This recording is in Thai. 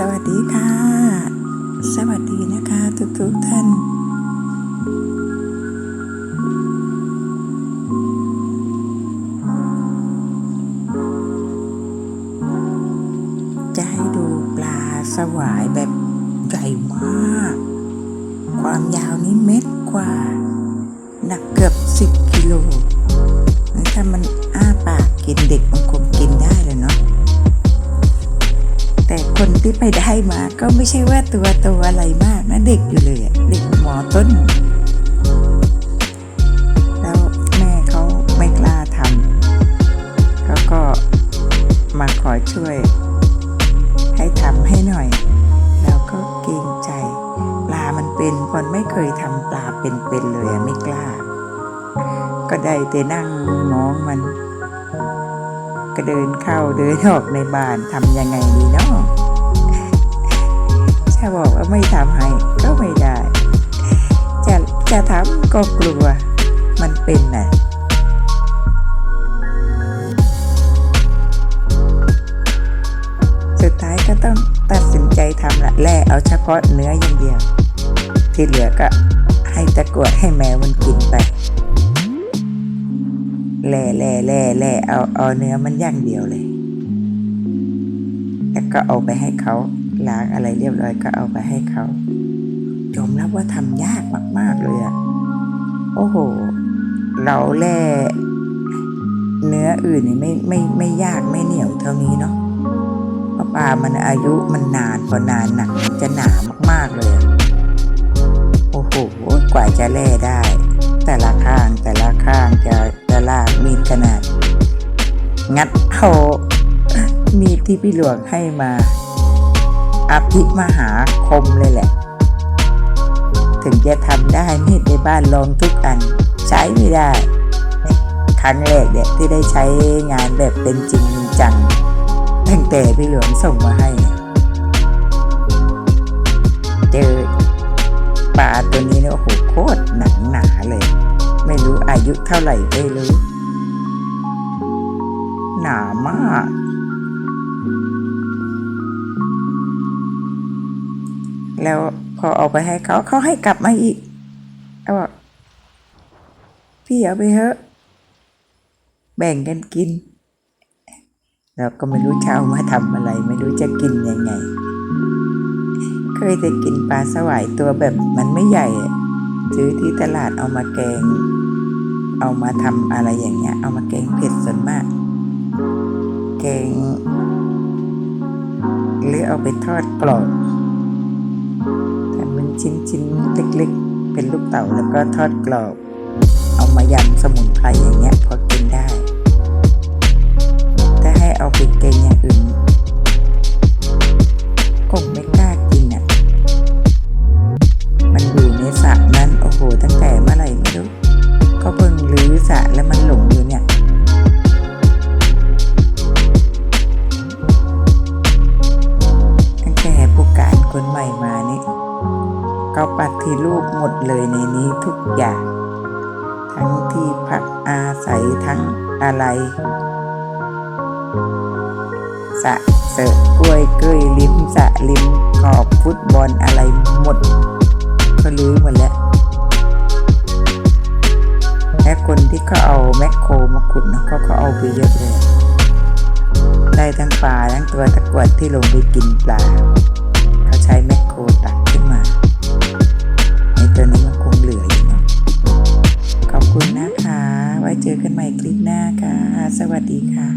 สวัสดีค่ะ สวัสดีนะคะทุกๆท่าน จะให้ดูปลาสวายแบบใหญ่มาก ความยาวนี้เม็ดกว่า หนักเกือบสิบกิโลถ้ามันอ้าปากกินเด็กมันคงกินได้ แต่คนที่ไปได้มา ก็ไม่ใช่ว่าตัวโตอะไรมากนะเด็กอยู่เลยเด็กหมอต้น แล้วแม่เขาไม่กล้าทำเขาก็มาขอช่วย ให้ทำให้หน่อย แล้วก็เกรงใจ ปลามันเป็นคนไม่เคยทำปลาเป็นๆเลยไม่กล้า ก็ได้แต่นั่งมองมัน ก็เดินเข้าเดินออกในบ้านทำยังไงดีเนาะจะบอกว่าไม่ทำให้ก็ไม่ได้ จะจะทำก็กลัว มันเป็นน่ะสุดท้ายก็ต้องตัดสินใจทำละแล่เอาเฉพาะเนื้ออย่างเดียว ที่เหลือก็ให้ตะกรวดให้แมวมันกินไป แล่แล่แล่แล่เอาเอาเนื้อมันอย่างเดียวเลย แล้วก็เอาไปให้เขาล้างอะไรเรียบร้อยก็เอาไปให้เขายอมรับว่าทำยากมาก ๆ เลยอะโอ้โห เราแล่เนื้ออื่นนี่ไม่ไม่ไม่ยากไม่เหนียวเท่านี้เนาะเพราะปลามันอายุมันนานพอนานหนักมันจะหนามาก ๆ เลย โอ้โห กว่าจะแล่ได้ แต่ละข้างแต่ละข้างจะ ลากมีดขนาด งัดเอามีดที่พี่หลวงให้มา อภิมหาคมเลยแหละ ถึงจะทำได้มีดในบ้านลองทุกอัน ใช้ไม่ได้ ครั้งแรกเนี่ยที่ได้ใช้งานแบบเป็นจริงจังตั้งแต่พี่หลวงส่งมาให้ เจอปลาตัวนี้เนี่ยโอ้โหโคตรหนักหนาเลย เท่าไหร่ไม่รู้ หนามาก แล้วพอเอาไปให้เขาเขาให้กลับมาอีกเขาบอกพี่เอาไปเถอะ แบ่งกันกิน เราก็ไม่รู้จะเอามาทำอะไร ไม่รู้จะกินยังไง เคยแต่กินปลาสวายตัวแบบมันไม่ใหญ่ซื้อที่ตลาดเอามาแกง เอามาทำอะไรอย่างเงี้ย เอามาแกงเผ็ดส่วนมาก แกง หรือเอาไปทอดกรอบแต่มันชิ้นชิ้นๆเล็กๆ เป็นลูกเต๋าแล้วก็ทอดกรอบ เอามายำสมุนไพรอย่างเงี้ยพอกิ ก็ปฏิรูปหมดเลยในนี้ทุกอย่าง ทั้งที่พักอาศัยทั้งอะไรสะเสริกล้วยเกยริมสะริมขอบฟุตบอลอะไรหมด ก็รื้อหมดแล้วและคนที่เขาเอาแมคโครมาขุดนะเขาก็เอาไปเยอะเลยได้ทั้งปลาทั้งตัวตะกรวดที่ลงไปกินปลาเขาใช้แมคโครตัก ตอนนตัวนี้มันคงเหลืออยู่เนาะขอบคุณนะคะ ไว้เจอกันใหม่คลิปหน้าค่ะ สวัสดีค่ะ